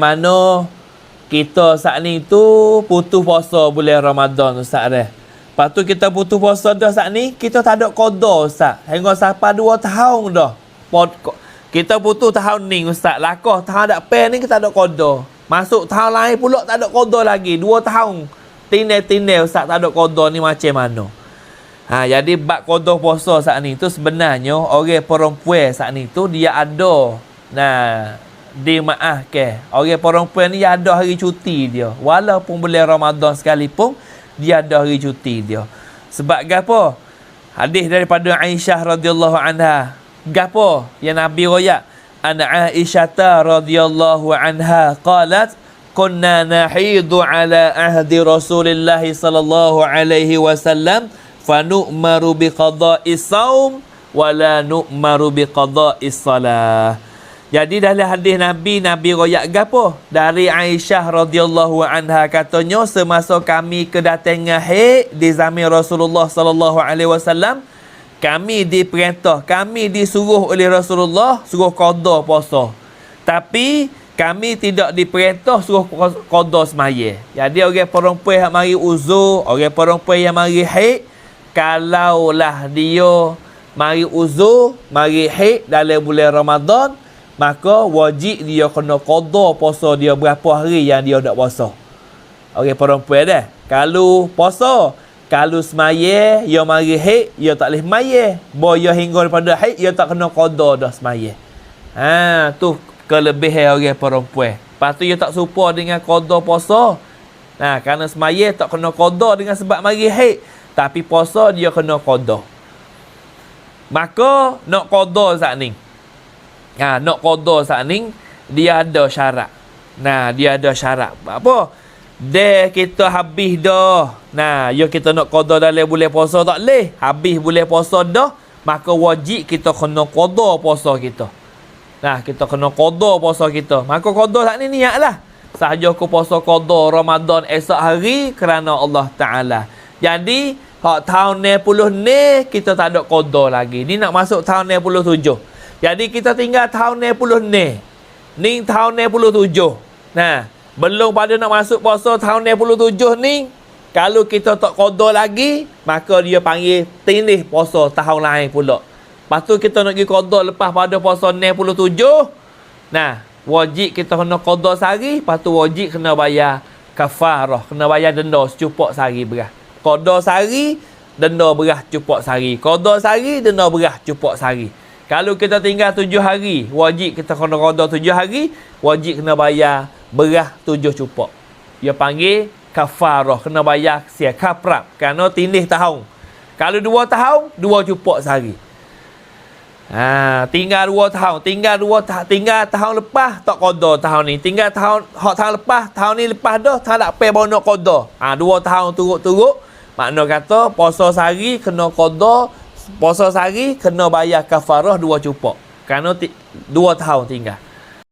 Mana kita saat ni tu putus puasa bulan Ramadan Ustaz dah. Lepas tu kita putus puasa dah saat ni, kita tak ada qada Ustaz. Hingga sampai 2 tahun dah. Kita putus tahun ni Ustaz. Lakah tahun tak pen ni kita tak ada qada. Masuk tahun lain pula tak ada qada lagi. 2 tahun. Tindai-tindai Ustaz tak ada qada ni macam mana? Ha, jadi bab qada puasa saat ni tu sebenarnya orang perempuan saat ni tu dia ada nah dimaaf ke orang perempuan ni ada hari cuti dia. Walaupun bulan Ramadan sekalipun dia ada hari cuti dia. Sebab gapo? Hadis daripada Aisyah radhiyallahu anha. Gapo? Yang Nabi royak. An Aisyah radhiyallahu anha qalat kunna nahidu ala ahdi Rasulillah sallallahu alaihi wasallam fanu'maru biqada'is saum wala nu'maru biqada'is salah jadi dalam hadis Nabi, Nabi royak gapo? Dari Aisyah radhiyallahu anha katanya semasa kami kedatangan haid di zaman Rasulullah sallallahu alaihi wasallam, kami diperintah, kami disuruh oleh Rasulullah suruh qada puasa. Tapi kami tidak diperintah suruh qada semaya. Jadi orang perempuan yang mari uzur, orang perempuan yang mari haid, kalaulah dia mari uzur, mari haid dalam bulan Ramadan, maka wajib dia kena qada puasa dia berapa hari yang dia tak puasa. Okey perempuan dah. Kalau puasa, kalau semaya dia mari haid, dia tak boleh semaya. Boya hingga daripada haid, dia tak kena qada dah semaya. Ha, tu kelebihan orang perempuan. Lepas tu dia tak serupa dengan qada puasa. Nah, kerana semaya tak kena qada dengan sebab mari haid. Tapi puasa dia kena qada. Maka nak qada saat ni. Ha, nak qada saat ni dia ada syarat. Nah, dia ada syarat. Apa? Dia kita habis dah. Nah, yo kita nak qada dalam bulan puasa tak leh. Habis bulan puasa dah, maka wajib kita kena qada puasa kita. Nah, kita kena qada puasa kita. Maka qada saat ni niatlah. Sahaja aku puasa qada Ramadan esok hari kerana Allah Taala. Jadi, hak tahun 60 ni kita tak ada qada lagi. Ni nak masuk tahun 67. Jadi kita tinggal tahun 60 ni. Ni tahun 67. Nah, belum pada nak masuk puasa tahun 67 ni, kalau kita tak qada lagi, maka dia panggil tindih puasa tahun lain pula. Lepas tu kita nak pergi qada lepas pada puasa 67. Nah, wajib kita kena qada sehari, lepas tu wajib kena bayar kafarah, kena bayar denda secupak sehari beras. Qada sehari, denda beras cupak sehari. Qada sehari, denda beras cupak sehari. Kalau kita tinggal tujuh hari, wajib kita kena roda tujuh hari, wajib kena bayar beras tujuh cupak. Dia panggil kafarah, kena bayar sia kaprap. Kerana tindih tahun. Kalau dua tahun, dua cupak sehari. Ha, tinggal dua tahun, tinggal dua ta- tinggal tahun lepas tak qada tahun ni. Tinggal tahun hak tahun lepas, tahun ni lepas dah tak nak pay nak qada. Ha, dua tahun turut-turut makna kata puasa sehari kena qada puasa sehari kena bayar kafarah dua cupak. Kerana dua tahun tinggal.